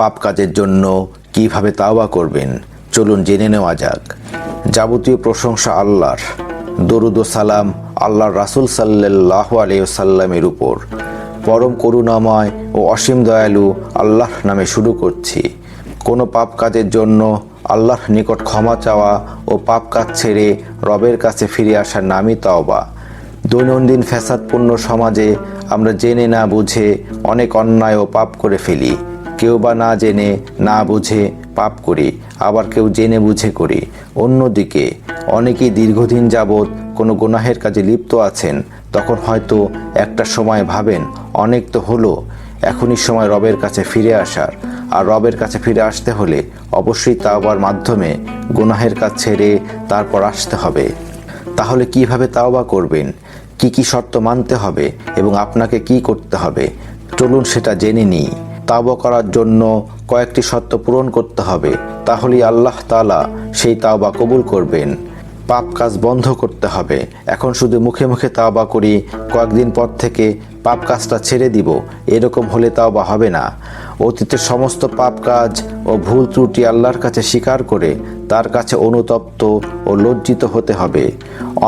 পাপ কাজের জন্য কীভাবে তাওবা করবেন? চলুন জেনে নেওয়া যাক। যাবতীয় প্রশংসা আল্লাহর। দরুদ ও সালাম আল্লাহর রাসুল সাল্লাহ আলিয়াল্লামের উপর। পরম করুণাময় ও অসীম দয়ালু আল্লাহ নামে শুরু করছি। কোনো পাপ কাজের জন্য আল্লাহর নিকট ক্ষমা চাওয়া ও পাপ কাজ ছেড়ে রবের কাছে ফিরে আসার নামই তাওবা। দৈনন্দিন ফ্যাসাদপূর্ণ সমাজে আমরা জেনে না বুঝে অনেক অন্যায় ও পাপ করে ফেলি। কেউ বা না জেনে, না বুঝে পাপ করি, আবার কেউ জেনে বুঝে করি। অন্যদিকে, অনেকেই দীর্ঘদিন যাবৎ কোনো গুনাহের কাজে লিপ্ত আছেন, তখন হয়তো একটা সময় ভাবেন, অনেক তো হলো, এখনই সময় রবের কাছে ফিরে আসার। আর রবের কাছে ফিরে আসতে হলে অবশ্যই তাওবার মাধ্যমে গুনাহের কাজ ছেড়ে তারপর আসতে হবে। তাহলে কীভাবে তাওবা করবেন? কি কি শর্ত মানতে হবে? এবং আপনাকে কি করতে হবে? চলুন সেটা জেনে নিই। তাওবা করার জন্য কয়েকটি শর্ত পূরণ করতে হবে, তাহলেই আল্লাহ তাআলা সেই তাওবা কবুল করবেন। পাপ কাজ বন্ধ করতে হবে। এখন শুধু মুখে মুখে তাওবা করি, কয়েকদিন পর থেকে পাপ কাজটা ছেড়ে দিব, এরকম হলে তাওবা হবে না। অতীতের সমস্ত পাপ কাজ ও ভুল ত্রুটি আল্লাহর কাছে স্বীকার করে তার কাছে অনুতপ্ত ও লজ্জিত হতে হবে।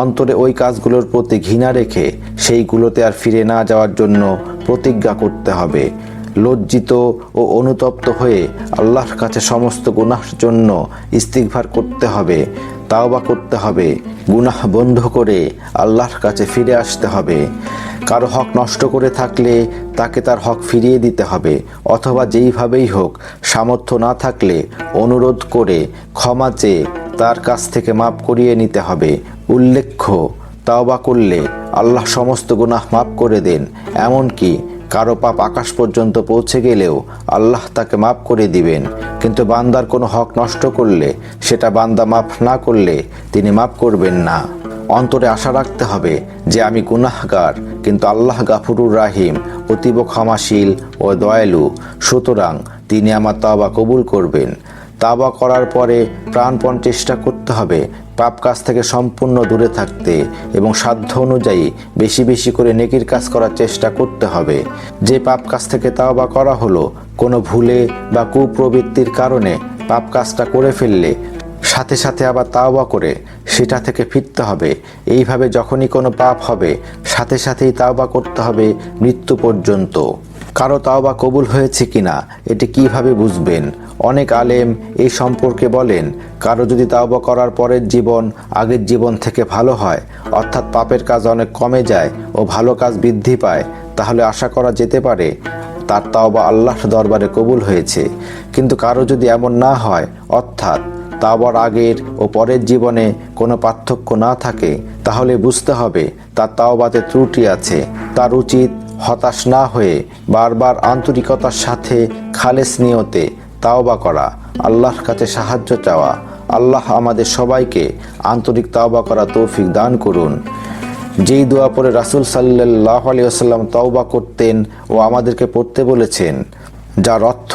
অন্তরে ওই কাজগুলোর প্রতি ঘৃণা রেখে সেইগুলোতে আর ফিরে না যাওয়ার জন্য প্রতিজ্ঞা করতে হবে। লজ্জিত ও অনুতপ্ত হয়ে আল্লাহর কাছে সমস্ত গুনাহর জন্য ইস্তিগফার করতে হবে, তাওবা করতে হবে, গুনাহ বন্ধ করে আল্লাহর কাছে ফিরে আসতে হবে। কারও হক নষ্ট করে থাকলে তাকে তার হক ফিরিয়ে দিতে হবে, অথবা যেইভাবেই হোক সামর্থ্য না থাকলে অনুরোধ করে ক্ষমা চেয়ে তার কাছ থেকে মাপ করিয়ে নিতে হবে। উল্লেখ্য, তাওবা করলে আল্লাহ সমস্ত গুনাহ মাফ করে দেন, এমনকি কারও পাপ আকাশ পর্যন্ত পৌঁছে গেলেও আল্লাহ তাকে মাফ করে দিবেন। কিন্তু বান্দার কোনো হক নষ্ট করলে, সেটা বান্দা মাফ না করলে তিনি মাফ করবেন না। অন্তরে আশা রাখতে হবে যে আমি গুনাহগার, কিন্তু আল্লাহ গাফুরুর রাহিম, অতীব ক্ষমাশীল ও দয়ালু। সুতরাং তিনি আমার তাওবা কবুল করবেন। তাওবা করার পরে প্রাণপণ চেষ্টা করতে হবে, পাপ কাজ থেকে সম্পূর্ণ দূরে থাকতে এবং সাধ্য অনুযায়ী বেশি বেশি করে নেকির কাজ করার চেষ্টা করতে হবে। যে পাপ কাজ থেকে তাওবা করা হলো, কোনো ভুলে বা কুপ্রবৃত্তির কারণে পাপ কাজটা করে ফেললে সাথে সাথে আবার তাওবা করে সেটা থেকে ফিরতে হবে। এইভাবে যখনই কোনো পাপ হবে, সাথে সাথেই তাওবা করতে হবে মৃত্যু পর্যন্ত। কারও তাওবা কবুল হয়েছে কিনা, এটি কীভাবে বুঝবেন? অনেক আলেম এই সম্পর্কে বলেন, কারও যদি তাওবা করার পরের জীবন আগের জীবন থেকে ভালো হয়, অর্থাৎ পাপের কাজ অনেক কমে যায় ও ভালো কাজ বৃদ্ধি পায়, তাহলে আশা করা যেতে পারে তার তাওবা আল্লাহর দরবারে কবুল হয়েছে। কিন্তু কারও যদি এমন না হয়, অর্থাৎ তাওবার আগের ও পরের জীবনে কোনো পার্থক্য না থাকে, তাহলে বুঝতে হবে তার তাওবাতে ত্রুটি আছে, তার উচিত হতাশ না হয়ে বারবার আন্তরিকতার সাথে খালেস নিয়তে তাওবা করা, আল্লাহর কাছে সাহায্য চাওয়া। আল্লাহ আমাদের সবাইকে আন্তরিক তাওবা করা তৌফিক দান করুন। যেই দোয়া পরে রাসুল সাল্লাহ আলিয়াল্লাম তাওবা তওবা করতেন ও আমাদেরকে পড়তে বলেছেন, যার অর্থ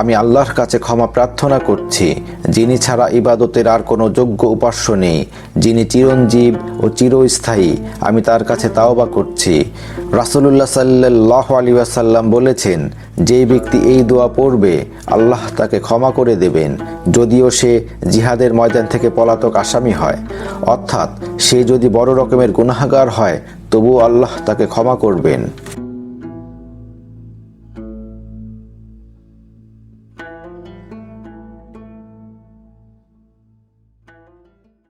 আমি আল্লাহর কাছে ক্ষমা প্রার্থনা করছি, যিনি ছাড়া ইবাদতের আর কোনো যোগ্য উপাস্য নেই, যিনি চিরঞ্জীব ও চিরস্থায়ী, আমি তার কাছে তাওবা করছি। রাসুলুল্লাহ সাল্লাহ আলী আসাল্লাম বলেছেন যেই ব্যক্তি এই দোয়া পড়বে, আল্লাহ তাকে ক্ষমা করে দেবেন, যদিও সে জিহাদের ময়দান থেকে পলাতক আসামি হয়। অর্থাৎ, সে যদি বড় রকমের গুনাহাগার হয়, তবুও আল্লাহ তাকে ক্ষমা করবেন।